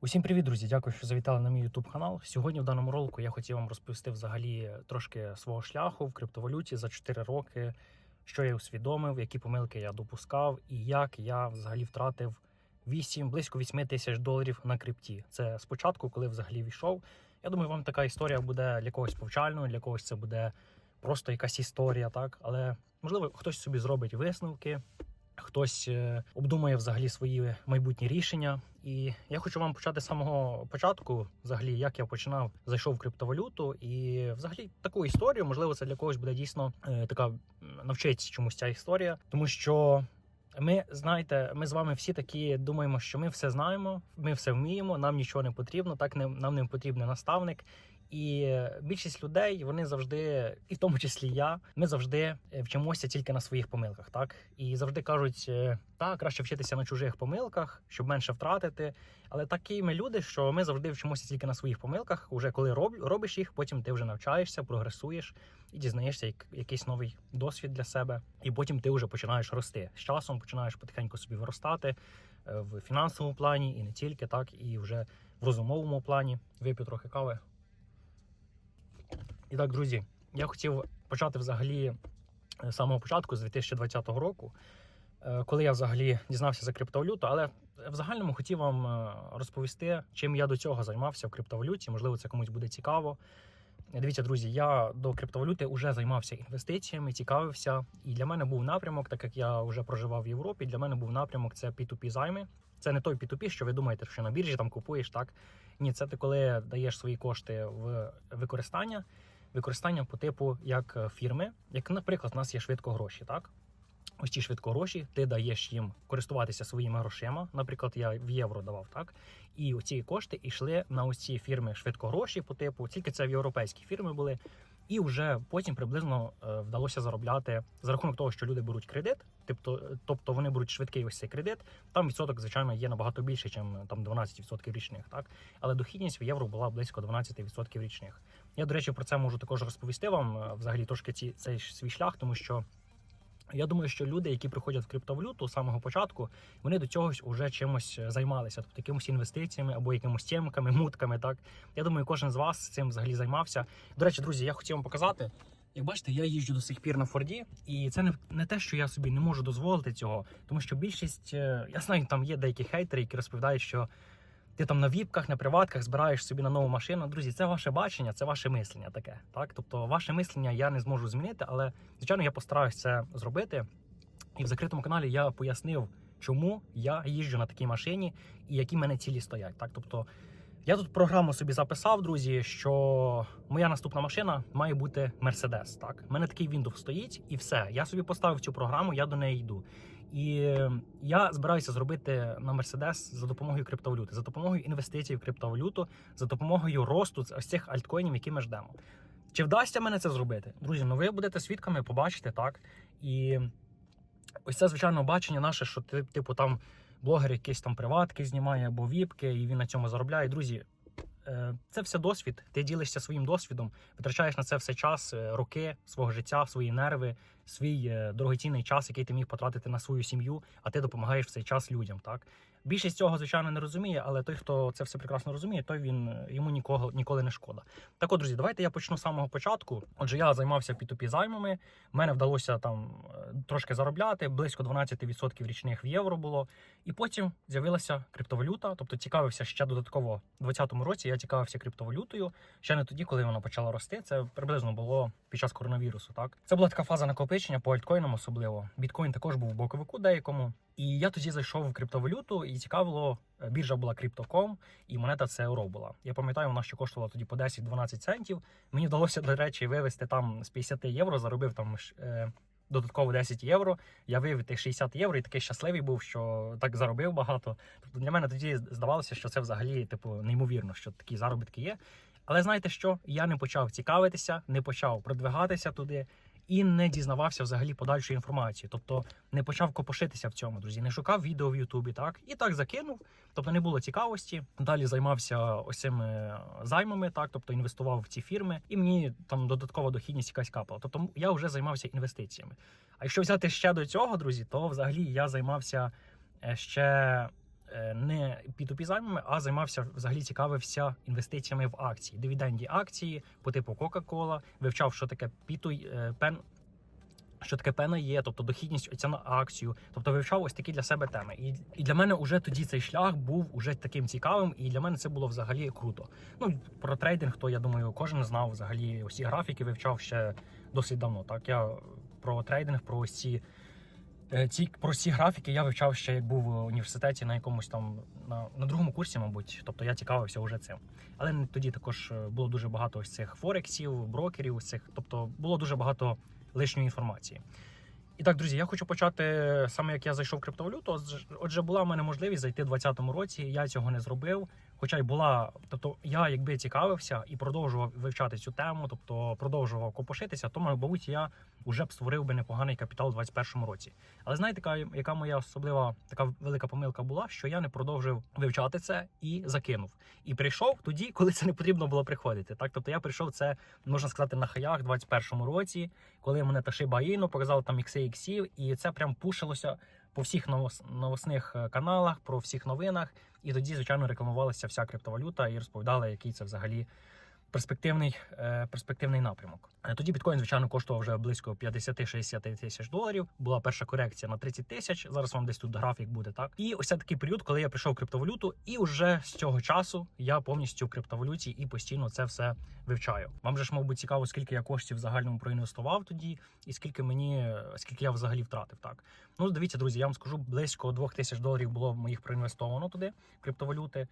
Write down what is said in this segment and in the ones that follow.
Усім привіт, друзі! Дякую, що завітали на мій YouTube канал. Сьогодні в даному ролику я хотів вам розповісти взагалі трошки свого шляху в криптовалюті за 4 роки, що я усвідомив, які помилки я допускав, і як я взагалі втратив 8, близько 8 тисяч доларів на крипті. Це спочатку, коли взагалі війшов. Я думаю, вам така історія буде для когось повчальною, для когось це буде просто якась історія, так але можливо хтось собі зробить висновки. Хтось е, обдумує взагалі свої майбутні рішення, і я хочу вам почати з самого початку, взагалі, як я починав, зайшов в криптовалюту, і взагалі таку історію, можливо, це для когось буде дійсно е, така навчиться чомусь ця історія, тому що. Ми знаєте, ми з вами всі такі думаємо, що ми все знаємо, ми все вміємо, нам нічого не потрібно, так не нам не потрібен наставник. І більшість людей вони завжди, і в тому числі я, ми завжди е, вчимося тільки на своїх помилках, так і завжди кажуть, е, так краще вчитися на чужих помилках, щоб менше втратити. Але такі ми люди, що ми завжди вчимося тільки на своїх помилках. Уже коли роб, робиш їх, потім ти вже навчаєшся, прогресуєш і дізнаєшся як, якийсь новий досвід для себе. І потім ти вже починаєш рости з часом, починаєш потихеньку собі виростати е, в фінансовому плані, і не тільки так, і вже в розумовому плані. Вип'ю трохи кави. І так, друзі, я хотів почати взагалі е, з самого початку, з 2020 року, е, коли я взагалі дізнався за криптовалюту, але в загальному хотів вам е, розповісти, чим я до цього займався в криптовалюті. Можливо, це комусь буде цікаво. Дивіться, друзі, я до криптовалюти вже займався інвестиціями, цікавився. І для мене був напрямок, так як я вже проживав в Європі. Для мене був напрямок це P2P займи. Це не той P2P, що ви думаєте, що на біржі там купуєш так. Ні, це ти коли даєш свої кошти в використання використання по типу як е, фірми, як, наприклад, у нас є швидко гроші, так? Ось ці швидко гроші, ти даєш їм користуватися своїми грошима. Наприклад, я в євро давав так, і ці кошти йшли на ось ці фірми швидко гроші по типу, тільки це в європейські фірми були. І вже потім приблизно е, вдалося заробляти за рахунок того, що люди беруть кредит, тобто, тобто вони беруть швидкий ось цей кредит. Там відсоток, звичайно, є набагато більше, ніж там 12% річних, так але дохідність в євро була близько 12% річних. Я, до речі, про це можу також розповісти вам е, взагалі трошки ці цей свій шлях, тому що. Я думаю, що люди, які приходять в криптовалюту з самого початку, вони до цього вже чимось е, займалися, тобто якимось інвестиціями або якимось темками, мутками. Так я думаю, кожен з вас цим взагалі займався. До речі, друзі, я хотів вам показати. Як бачите, я їжджу до сих пір на Форді, і це не не те, що я собі не можу дозволити цього, тому що більшість е, я знаю, там є деякі хейтери, які розповідають, що ти там на віпках, на приватках збираєш собі на нову машину. Друзі, це ваше бачення, це ваше мислення таке. Так, тобто, ваше мислення я не зможу змінити, але звичайно я постараюсь це зробити. І в закритому каналі я пояснив, чому я їжджу на такій машині і які в мене цілі стоять. Так, тобто. Я тут програму собі записав, друзі, що моя наступна машина має бути Mercedes. Так, У мене такий Windows стоїть, і все. Я собі поставив цю програму, я до неї йду. І я збираюся зробити на Mercedes за допомогою криптовалюти, за допомогою інвестицій в криптовалюту, за допомогою росту ось цих альткоїнів, які ми ждемо. Чи вдасться мене це зробити? Друзі, ну ви будете свідками, побачите так. І ось це, звичайно, бачення наше, що типу там блогер якийсь там приватки знімає або віпки, і він на цьому заробляє. Друзі, це все досвід. Ти ділишся своїм досвідом, витрачаєш на це все час, е, роки свого життя, свої нерви, свій е, дорогоцінний час, який ти міг потратити на свою сім'ю, а ти допомагаєш в цей час людям. Так більшість цього, звичайно, не розуміє, але той, хто це все прекрасно розуміє, той він йому нікого ніколи не шкода. Так, от, друзі, давайте я почну з самого початку. Отже, я займався P2P займами. мене вдалося там трошки заробляти, близько 12% річних в євро було. І потім з'явилася криптовалюта, тобто цікавився ще додатково у 2020 році. Я цікавився криптовалютою. Ще не тоді, коли вона почала рости. Це приблизно було під час коронавірусу. Так це була така фаза накопичення по альткоїнам, особливо. Біткоін також був в боковику деякому. І я тоді зайшов в криптовалюту, і цікавило, біржа була Crypto.com, і монета це еuro була. Я пам'ятаю, вона ще коштувала тоді по 10-12 центів. Мені вдалося, до речі, вивести там з 50 євро, заробив там. Е, Додатково 10 євро. Я вивів тих 60 євро і такий щасливий був, що так заробив багато. Тобто для мене тоді здавалося, що це взагалі типу неймовірно, що такі заробітки є. Але знаєте що? Я не почав цікавитися, не почав продвигатися туди і не дізнавався взагалі подальшої інформації. Тобто не почав копошитися в цьому, друзі. Не шукав відео в Ютубі, так і так закинув. Тобто не було цікавості. Далі займався ось цими займами, так тобто інвестував в ці фірми, і мені там додаткова дохідність якась капала. Тобто я вже займався інвестиціями. А якщо взяти ще до цього, друзі, то взагалі я займався ще е, не P2P займами, а займався взагалі цікавився інвестиціями в акції, дивіденді акції по типу Coca-Cola, вивчав, що таке P2, е. Що таке пена є, тобто дохідність оця на акцію, тобто вивчав ось такі для себе теми. І, і для мене вже тоді цей шлях був уже таким цікавим, і для мене це було взагалі круто. Ну про трейдинг, то я думаю, кожен знав взагалі усі графіки вивчав ще досить давно. Так я про трейдинг, про ось ці, е, ці про ці графіки я вивчав ще як був в університеті на якомусь там на, на другому курсі, мабуть. Тобто я цікавився вже цим. Але тоді також е, було дуже багато ось цих форексів, брокерів, ось цих, тобто було дуже багато лишньої інформації. І так, друзі, я хочу почати саме як я зайшов в криптовалюту. Отже, була в мене можливість зайти в 2020 році. Я цього не зробив. Хоча й була, тобто я якби цікавився і продовжував вивчати цю тему, тобто продовжував копошитися, то мабуть я вже б створив би непоганий капітал у 2021 році. Але знаєте, яка, яка моя особлива така велика помилка була, що я не продовжив вивчати це і закинув. І прийшов тоді, коли це не потрібно було приходити. Так, тобто я прийшов це можна сказати на хаях в 21-му році, коли мене та Shiba показали там ікси іксів, і це прям пушилося по всіх новос- новосних е, каналах, про всіх новинах. І тоді, звичайно, рекламувалася вся криптовалюта і розповідали, який це взагалі перспективний, е, перспективний напрямок. Е, Тоді біткоін, звичайно, коштував вже близько 50-60 тисяч доларів. Була перша корекція на 30 тисяч. Зараз вам десь тут графік буде так. І ось такий період, коли я прийшов в криптовалюту, і вже з цього часу я повністю в криптовалюті і постійно це все вивчаю. Вам же ж, мабуть, цікаво, скільки я коштів в загальному проінвестував тоді, і скільки мені, скільки я взагалі втратив. Так ну дивіться, друзі, я вам скажу близько 2000 доларів було моїх проінвестовано туди криптовалюти.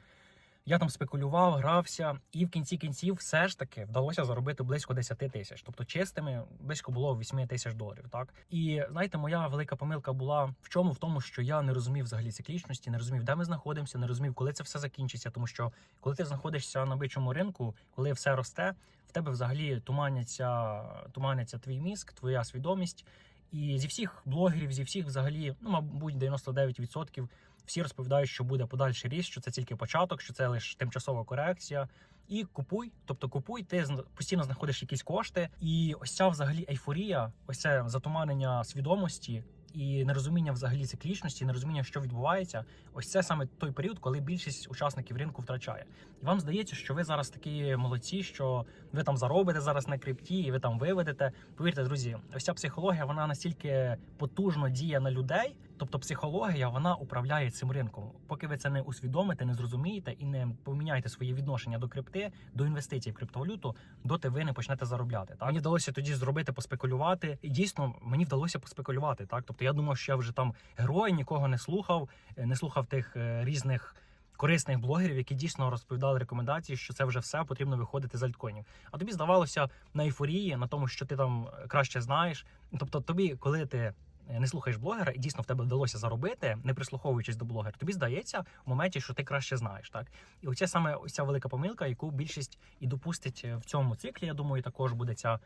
Я там спекулював, грався, і в кінці кінців все ж таки вдалося заробити близько 10 тисяч. Тобто чистими близько було 8 тисяч доларів. Так і знаєте, моя велика помилка була в чому? В тому, що я не розумів взагалі циклічності, не розумів, де ми знаходимося, не розумів, коли це все закінчиться. Тому що коли ти знаходишся на бичому ринку, коли все росте, в тебе взагалі туманяться, туманяться твій мізк, твоя свідомість. І зі всіх блогерів, зі всіх взагалі, ну мабуть, 99% всі розповідають, що буде подальший ріст, що це тільки початок, що це лише тимчасова корекція. І купуй, тобто купуй, ти постійно знаходиш якісь кошти, і ось ця взагалі ейфорія, ось це затуманення свідомості і нерозуміння взагалі циклічності, нерозуміння, що відбувається. Ось це саме той період, коли більшість учасників ринку втрачає. І вам здається, що ви зараз такі молодці, що ви там заробите зараз на крипті, і ви там виведете. Повірте, друзі, ось ця психологія вона настільки потужно діє на людей. Тобто психологія вона управляє цим ринком. Поки ви це не усвідомите, не зрозумієте і не поміняєте своє відношення до крипти, до інвестицій в криптовалюту, доти ви не почнете заробляти. Так мені вдалося тоді зробити, поспекулювати, і дійсно мені вдалося поспекулювати. Так, тобто я думав, що я вже там герой, нікого не слухав, е, не слухав тих е, різних. Корисних блогерів, які дійсно розповідали рекомендації, що це вже все потрібно виходити з альткоїнів. А тобі здавалося на ейфорії, на тому, що ти там краще знаєш. Тобто, тобі, коли ти не слухаєш блогера, і дійсно в тебе вдалося заробити, не прислуховуючись до блогера, тобі здається в моменті, що ти краще знаєш. Так і оця саме ця велика помилка, яку більшість і допустить е, в цьому циклі. Я думаю, також буде ця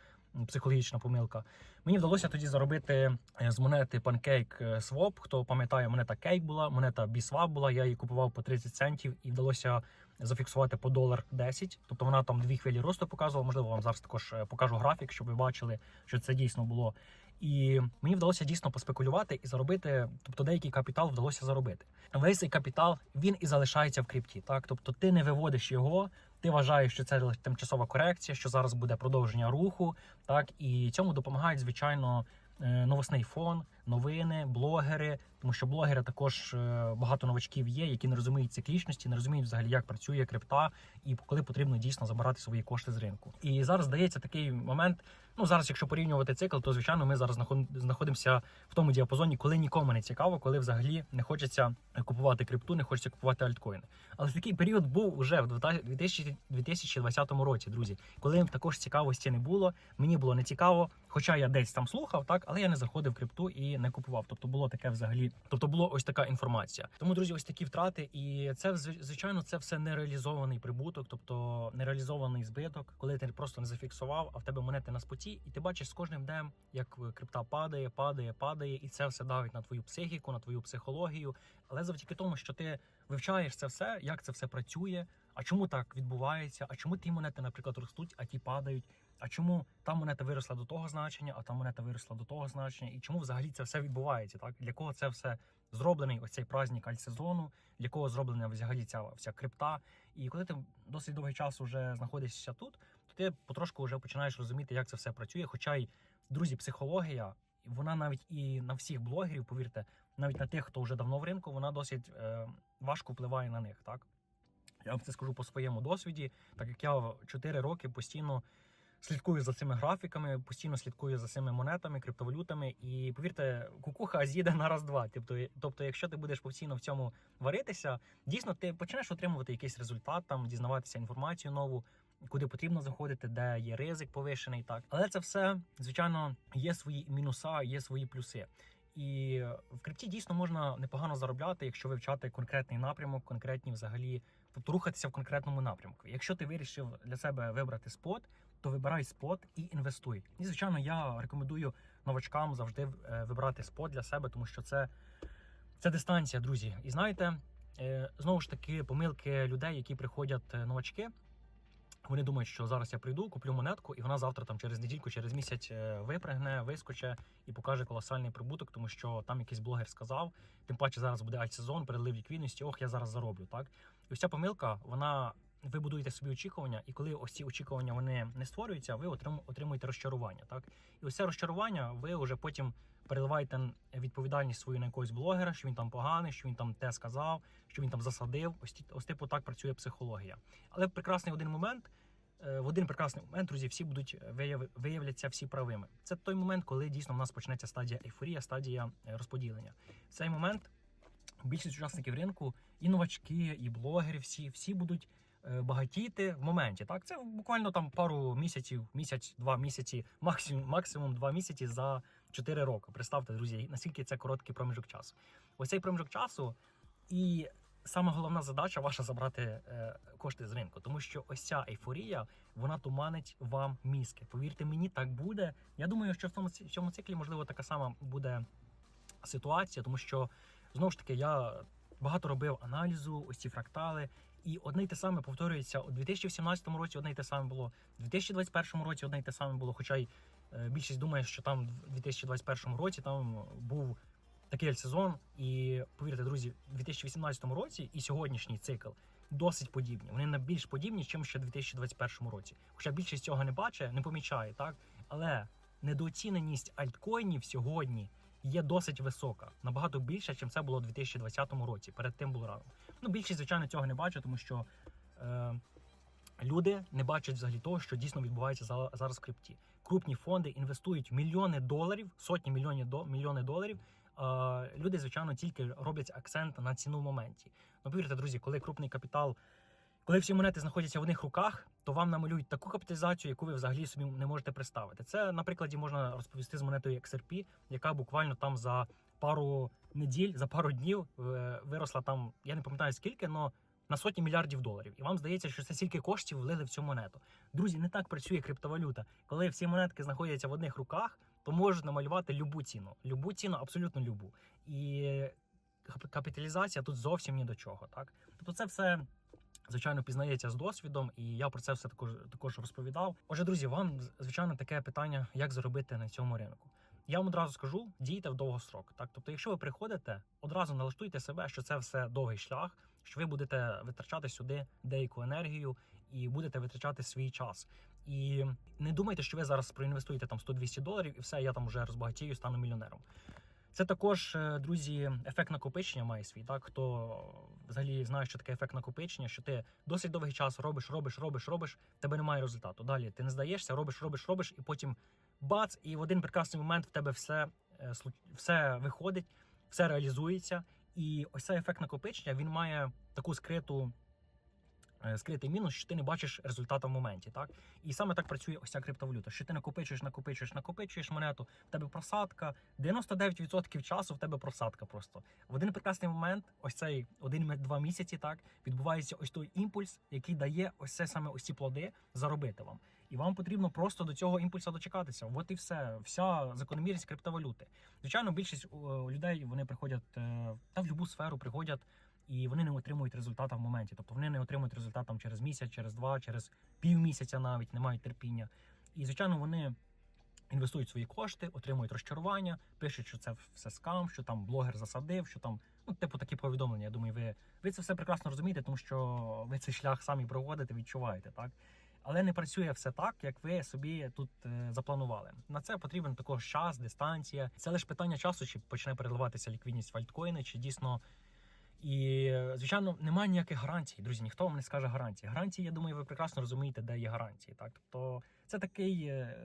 психологічна помилка. Мені вдалося тоді заробити е, з монети е, Swap. Хто пам'ятає, монета Cake була, монета BSwap була. Я її купував по 30 центів і вдалося зафіксувати по долар 10. Тобто вона там дві хвилі росту показувала. Можливо, вам зараз також е, покажу графік, щоб ви бачили, що це дійсно було. І мені вдалося дійсно поспекулювати і заробити, тобто деякий капітал вдалося заробити. Весь цей капітал він і залишається в крипті. Так, тобто ти не виводиш його, ти вважаєш, що це тимчасова корекція, що зараз буде продовження руху. Так і цьому допомагають звичайно е, новосний фон, новини, блогери, тому що блогери також е, багато новачків є, які не розуміють циклічності, не розуміють взагалі, як працює крипта, і коли потрібно дійсно забирати свої кошти з ринку. І зараз здається такий момент. Ну зараз, якщо порівнювати цикл, то звичайно ми зараз знаходимося в тому діапазоні, коли нікому не цікаво, коли взагалі не хочеться купувати крипту, не хочеться купувати альткоїни. Але такий період був уже в 2000 2020 році, друзі, коли також цікавості не було. Мені було не цікаво, хоча я десь там слухав, так але я не заходив в крипту і не купував. Тобто було таке взагалі, тобто було ось така інформація. Тому, друзі, ось такі втрати, і це зв- звичайно, це все нереалізований прибуток, тобто нереалізований збиток, коли ти просто не зафіксував, а в тебе монети на споті, і ти бачиш з кожним днем, як крипта падає, падає, падає, і це все давить на твою психіку, на твою психологію. Але завдяки тому, що ти вивчаєш це все, як це все працює, а чому так відбувається? А чому ті монети, наприклад, ростуть, а ті падають? А чому та монета виросла до того значення, а та монета виросла до того значення? І чому взагалі це все відбувається? Так для кого це все зроблений? Ось цей праздник альтсезону, для кого зроблена взагалі ця вся крипта? І коли ти досить довгий час вже знаходишся тут, ти потрошку вже починаєш розуміти, як це все працює. Хоча й друзі, психологія, вона навіть і на всіх блогерів, повірте, навіть на тих, хто вже давно в ринку, вона досить е, важко впливає на них. Так я вам це скажу по своєму досвіді, так як я 4 роки постійно слідкую за цими графіками, постійно слідкую за цими монетами, криптовалютами. І повірте, кукуха з'їде на раз-два. Тобто, тобто, якщо ти будеш постійно в цьому варитися, дійсно ти почнеш отримувати якийсь результат, там дізнаватися інформацію нову. Куди потрібно заходити, де є ризик повишений, так але це все звичайно є свої мінуса, є свої плюси. І в крипті дійсно можна непогано заробляти, якщо вивчати конкретний напрямок, конкретні взагалі, тобто рухатися в конкретному напрямку. Якщо ти вирішив для себе вибрати спот, то вибирай спот і інвестуй. І звичайно, я рекомендую новачкам завжди е, вибирати спот для себе, тому що це, це дистанція, друзі. І знаєте, е, знову ж таки, помилки людей, які приходять е, новачки. Вони думають, що зараз я прийду, куплю монетку, і вона завтра, там через недільку, через місяць е, випригне, вискоче і покаже колосальний прибуток, тому що там якийсь блогер сказав. Тим паче зараз буде альтсезон, перелив ліквідності. Ох, я зараз зароблю. Так і ось ця помилка, вона ви будуєте собі очікування, і коли ось ці очікування вони не створюються, ви отрим- отримуєте розчарування. Так і ось це розчарування, ви вже потім переливаєте відповідальність свою на якогось блогера, що він там поганий, що він там те сказав, що він там засадив. Ось ось типу так працює психологія. Але в прекрасний один момент. е, В один прекрасний момент, друзі, всі будуть вияв- виявляться всі правими. Це той момент, коли дійсно в нас почнеться стадія ейфорія, стадія е, розподілення. В цей момент більшість учасників ринку, і новачки, і блогери, всі, всі будуть багатіти в моменті. Так, це буквально там пару місяців, місяць, два місяці, максимум, максимум два місяці за 4 роки. Представте, друзі, наскільки це короткий проміжок часу. Ось цей проміжок часу і. Саме головна задача ваша забрати е, кошти з ринку, тому що ось ця ейфорія вона туманить вам мізки. Повірте мені, так буде. Я думаю, що в цьому в цьому циклі можливо така сама буде ситуація, тому що знову ж таки я багато робив аналізу, ось ці фрактали, і одне й те саме повторюється у 2017 році. Одне й те саме було у 2021 році. Одне й те саме було. Хоча й е, більшість думає, що там в 2021 році там був такий сезон. І повірте, друзі, у 2018 році і сьогоднішній цикл досить подібні. Вони на більш подібні, ніж ще в 2021 році. Хоча більшість цього не бачить, не помічає, так але недооціненість альткоїнів сьогодні є досить висока, набагато більше, ніж це було у 2020 році. Перед тим було рано. Ну, більшість, звичайно, цього не бачить, тому що е, люди не бачать взагалі того, що дійсно відбувається за- зараз в крипті. Крупні фонди інвестують мільйони доларів, сотні мільйонів до мільйони доларів. Е, люди, звичайно, тільки роблять акцент на ціну в моменті. Ну, повірте, друзі, коли крупний капітал. Коли всі монети знаходяться в одних руках, то вам намалюють таку капіталізацію, яку ви взагалі собі не можете представити. Це на прикладі можна розповісти з монетою XRP, яка буквально там за пару неділь, за пару днів е, виросла там, я не пам'ятаю скільки, але на сотні мільярдів доларів. І вам здається, що це стільки коштів влили в цю монету. Друзі, не так працює криптовалюта. Коли всі монетки знаходяться в одних руках, то можуть намалювати любу ціну. Любу ціну, абсолютно любу. І кап- капіталізація тут зовсім ні до чого. Так, тобто, це все. Звичайно, пізнається з досвідом, і я про це все також також розповідав. Отже, друзі, вам звичайно таке питання, як заробити на цьому ринку. Я вам одразу скажу: дійте в довгострок. Так, тобто, якщо ви приходите, одразу налаштуйте себе, що це все довгий шлях, що ви будете витрачати сюди деяку енергію і будете витрачати свій час. І не думайте, що ви зараз проінвестуєте там 100-200 доларів, і все, я там вже розбагатію, стану мільйонером. Це також, е, друзі, ефект накопичення має свій. Так, хто взагалі знає, що таке ефект накопичення, що ти досить довгий час робиш, робиш, робиш, робиш, тебе немає результату. Далі ти не здаєшся, робиш, робиш, робиш, і потім бац, і в один прекрасний момент в тебе все, е, все виходить, все реалізується. І ось цей ефект накопичення він має таку скриту. Е, Скритий мінус, що ти не бачиш результату в моменті, так і саме так працює ось ця криптовалюта. Що ти накопичуєш, накопичуєш, накопичуєш монету, в тебе просадка. 99% часу в тебе просадка. Просто в один прекрасний момент, ось цей один-два місяці, так відбувається ось той імпульс, який дає ось це саме ось ці плоди заробити вам. І вам потрібно просто до цього імпульсу дочекатися. От і все, вся закономірність криптовалюти. Звичайно, більшість е, людей вони приходять е, та в будь-яку сферу приходять і вони не отримують результата в моменті. Тобто вони не отримують результат там через місяць, через два, через півмісяця навіть не мають терпіння. І звичайно, вони інвестують свої кошти, отримують розчарування, пишуть, що це все скам, що там блогер засадив, що там ну, типу такі повідомлення. Я думаю, ви, ви це все прекрасно розумієте, тому що ви цей шлях самі проводите, відчуваєте, так. Але не працює все так, як ви собі тут е, запланували. На це потрібен також час, дистанція. Це лише питання часу, чи почне переливатися ліквідність в альткоїни, чи дійсно. І звичайно, немає ніяких гарантій, друзі. Ніхто вам не скаже гарантії. Гарантії, я думаю, ви прекрасно розумієте, де є гарантії. Так, тобто це таке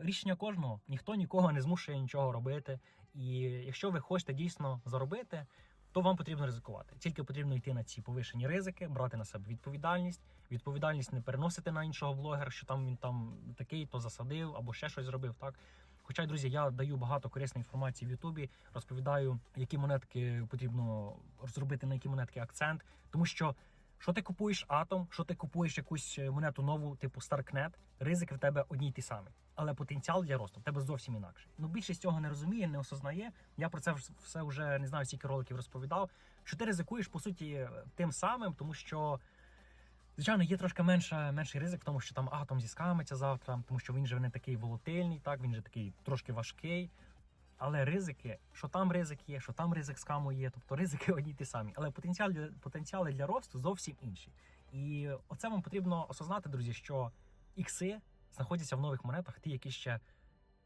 рішення кожного. Ніхто нікого не змушує нічого робити. І якщо ви хочете дійсно заробити, то вам потрібно ризикувати. Тільки потрібно йти на ці повишені ризики, брати на себе відповідальність. Відповідальність не переносити на іншого блогера, що там він там такий, то засадив або ще щось зробив. Так. Хоча, друзі, я даю багато корисної інформації в Ютубі, розповідаю, які монетки потрібно зробити, на які монетки акцент. Тому що що ти купуєш атом, що ти купуєш якусь е, монету нову, типу Starknet, ризики в тебе одні й ті самі. Але потенціал для росту в тебе зовсім інакший. Ну більшість цього не розуміє, не осознає. Я про це все вже не знаю, скільки роликів розповідав. Що ти ризикуєш по суті тим самим, тому що. Звичайно, є трошки менше, менший ризик тому, що там атом зіскамиться завтра, тому що він же не такий волатильний, так він же такий трошки важкий. Але ризики, що там ризик є, що там ризик скаму є, тобто ризики одні ті самі. Але потенціал, для- потенціали для росту зовсім інші. І оце вам потрібно осознати, друзі, що ікси знаходяться в нових монетах, ті, які ще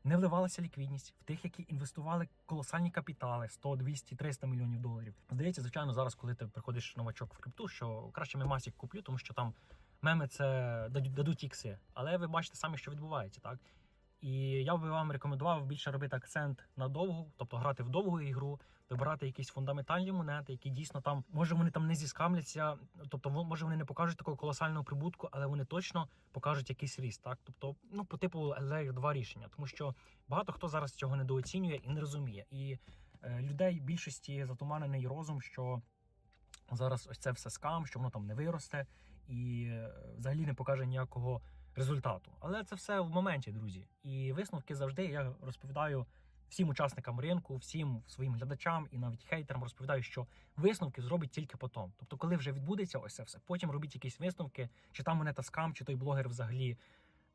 не вливалася ліквідність, в тих, які інвестували колосальні капітали 100, 200, 300 мільйонів доларів. Здається, звичайно, зараз, коли ти приходиш новачок в крипту, що краще ми масік куплю, тому що там меми це дадуть, ікси. Але ви бачите самі, що відбувається, так? І я би вам рекомендував більше робити акцент на довгу, тобто грати в довгу ігру, вибирати якісь фундаментальні монети, які дійсно там, може вони там не зіскамляться, тобто може вони не покажуть такого колосального прибутку, але вони точно покажуть якийсь ріст. Так, тобто, ну по типу Layer 2 рішення, тому що багато хто зараз цього недооцінює і не розуміє. І е, людей більшості затуманений розум, що зараз ось це все скам, що воно там не виросте і е, взагалі не покаже ніякого результату. Але це все в моменті, друзі. І висновки завжди я розповідаю всім учасникам ринку, всім своїм глядачам і навіть хейтерам розповідаю, що висновки зробить тільки потім. Тобто, коли вже відбудеться ось це все, потім робіть якісь висновки, чи там монета скам, чи той блогер взагалі.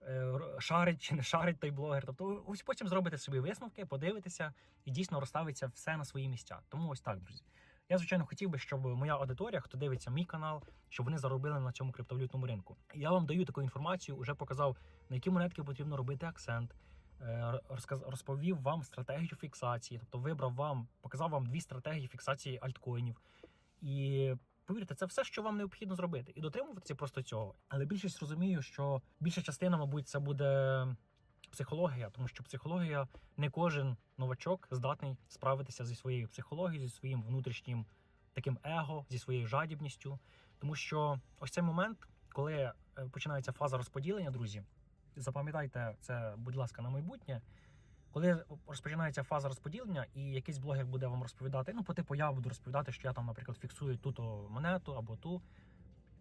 е, Шарить чи не шарить той блогер. Тобто, ось потім зробите собі висновки, подивитеся і дійсно розставиться все на свої місця. Тому ось так, друзі. Я звичайно хотів би, щоб моя аудиторія, хто дивиться мій канал, щоб вони заробили на цьому криптовалютному ринку. Я вам даю таку інформацію, вже показав на які монетки потрібно робити акцент. е, розповів вам стратегію фіксації, тобто вибрав вам, показав вам дві стратегії фіксації альткоїнів. І повірте, це все, що вам необхідно зробити, і дотримуватися просто цього. Але більшість розумію, що більша частина, мабуть, це буде психологія, тому що психологія не кожен новачок здатний справитися зі своєю психологією, зі своїм внутрішнім таким его, зі своєю жадібністю. Тому що ось цей момент, коли е, починається фаза розподілення, друзі, запам'ятайте це, будь ласка, на майбутнє. Коли розпочинається фаза розподілення, і якийсь блогер буде вам розповідати, ну, по типу, я буду розповідати, що я там, наприклад, фіксую ту то монету або ту.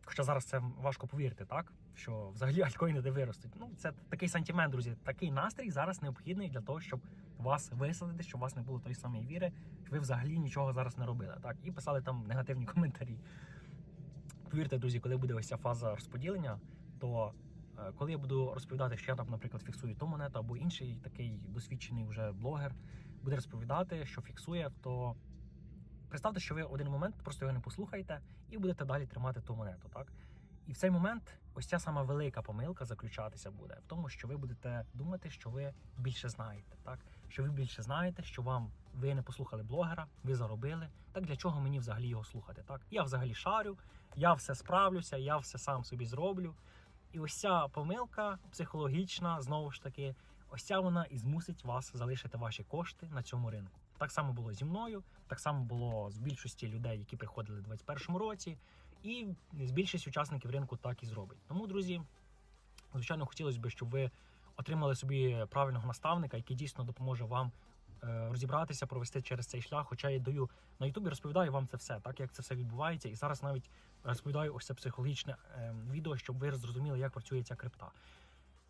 Хоча зараз це важко повірити, так? Що взагалі альткоїни де виростуть. Ну, це такий сантимент, друзі. Такий настрій зараз необхідний для того, щоб вас висадити, щоб у вас не було тої самої віри, що ви взагалі нічого зараз не робили. Так? І писали там негативні коментарі. Повірте, друзі, коли буде ось ця фаза розподілення, то е, коли я буду розповідати, що я там, наприклад, фіксую ту монету, або інший такий досвідчений вже блогер буде розповідати, що фіксує, то представте, що ви один момент просто його не послухаєте і будете далі тримати ту монету. Так? І в цей момент ось ця сама велика помилка заключатися буде в тому, що ви будете думати, що ви більше знаєте, так що ви більше знаєте, що вам ви не послухали блогера, ви заробили. Так для чого мені взагалі його слухати? Так я взагалі шарю, я все справлюся, я все сам собі зроблю. І ось ця помилка психологічна, знову ж таки, ось ця вона і змусить вас залишити ваші кошти на цьому ринку. Так само було зі мною, так само було з більшості людей, які приходили у 2021 році, і з більшість учасників ринку так і зробить. Тому, друзі, звичайно, хотілося б, щоб ви отримали собі правильного наставника, який дійсно допоможе вам е, розібратися, провести через цей шлях. Хоча я даю на Ютубі, розповідаю вам це все, так як це все відбувається. І зараз навіть розповідаю ось це психологічне е, відео, щоб ви зрозуміли, як працює ця крипта.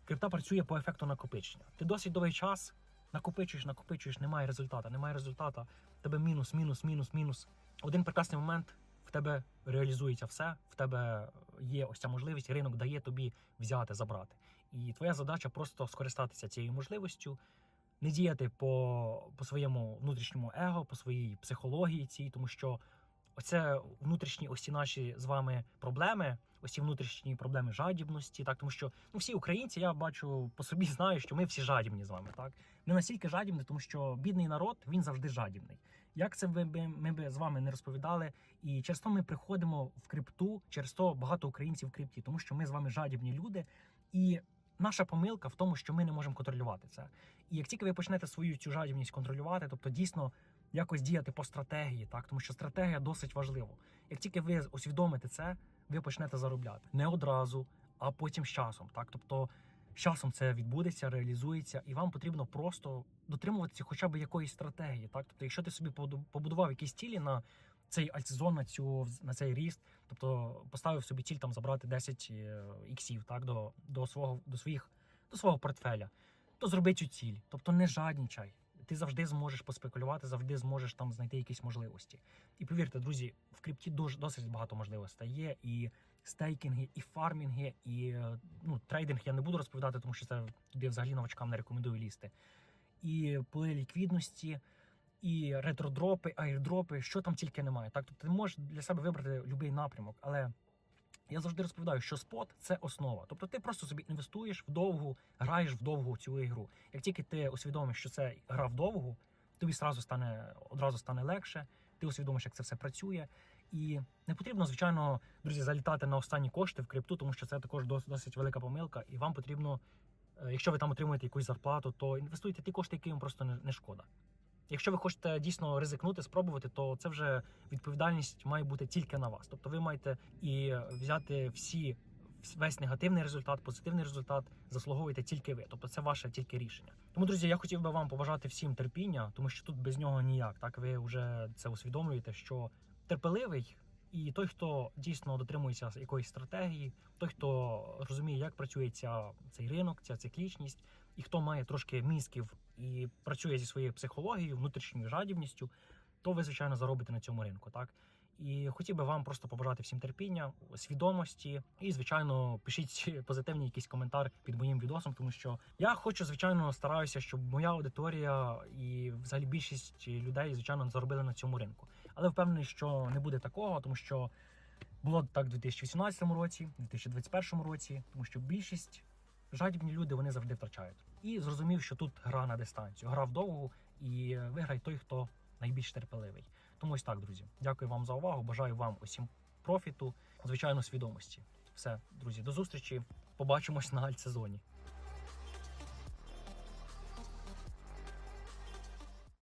Крипта працює по ефекту накопичення. Ти досить довгий час накопичуєш, накопичуєш, немає результату, немає результату. Тебе мінус, мінус, мінус, мінус. Один прекрасний момент в тебе реалізується все, в тебе є ось ця можливість, ринок дає тобі взяти, забрати. І твоя задача просто скористатися цією можливістю, не діяти по, по своєму внутрішньому его, по своїй психології цій, тому що оце внутрішні ось ці наші з вами проблеми, ось ці внутрішні проблеми жадібності, так тому що ну всі українці, я бачу по собі, знаю, що ми всі жадібні з вами. Так ми настільки жадібні, тому що бідний народ він завжди жадібний. Як це би ми би з вами не розповідали? І через то ми приходимо в крипту, через то багато українців в крипті, тому що ми з вами жадібні люди, і наша помилка в тому, що ми не можемо контролювати це. І як тільки ви почнете свою цю жадібність контролювати, тобто дійсно якось діяти по стратегії, так тому що стратегія досить важлива. Як тільки ви усвідомите це, ви почнете заробляти не одразу, а потім з часом. Так, тобто з часом це відбудеться, реалізується, і вам потрібно просто дотримуватися хоча б якоїсь стратегії. Так, тобто, якщо ти собі побуду- побудував якісь цілі на цей альтсезон, на цю на цей ріст, тобто поставив собі ціль там забрати 10 е, іксів, так до, до свого до своїх до свого портфеля, то зроби цю ціль. Тобто не жаднічай. Ти завжди зможеш поспекулювати, завжди зможеш там знайти якісь можливості. І повірте, друзі, в крипті досить багато можливостей є. І стейкінги, і фармінги, і е, ну, трейдинг я не буду розповідати, тому що це туди взагалі новачкам не рекомендую лізти. І поли ліквідності, і ретродропи, айрдропи, що там тільки немає. Так, тобто ти можеш для себе вибрати будь-який напрямок, але я завжди розповідаю, що спот це основа. Тобто ти просто собі інвестуєш вдовгу, граєш вдовгу цю ігру. Як тільки ти усвідомиш, що це гра вдовгу, тобі одразу стане одразу стане легше. Ти усвідомиш, як це все працює. І не потрібно, звичайно, друзі, залітати на останні кошти в крипту, тому що це також досить велика помилка. І вам потрібно, е, якщо ви там отримуєте якусь зарплату, то інвестуйте ті кошти, які вам просто не шкода. Якщо ви хочете дійсно ризикнути, спробувати, то це вже відповідальність має бути тільки на вас. Тобто ви маєте і взяти всі весь негативний результат, позитивний результат заслуговуєте тільки ви. Тобто це ваше тільки рішення. Тому, друзі, я хотів би вам побажати всім терпіння, тому що тут без нього ніяк. Так ви вже це усвідомлюєте, що терпеливий і той, хто дійсно дотримується якоїсь стратегії, той, хто розуміє, як працює ця, цей ринок, ця циклічність, і хто має трошки мізків і працює зі своєю психологією, внутрішньою жадібністю, то ви, звичайно, заробите на цьому ринку. Так і хотів би вам просто побажати всім терпіння, свідомості і, звичайно, пишіть позитивний якийсь коментар під моїм відосом, тому що я хочу, звичайно, стараюся, щоб моя аудиторія і взагалі більшість людей, звичайно, заробили на цьому ринку. Але впевнений, що не буде такого, тому що було так в 2018 році, в 2021 році, тому що більшість жадібні люди вони завжди втрачають. І зрозумів, що тут гра на дистанцію, гра вдовгу, і виграє той, хто найбільш терпеливий. Тому ось так, друзі. Дякую вам за увагу. Бажаю вам усім профіту, звичайно, свідомості. Все, друзі, до зустрічі. Побачимось на альтсезоні.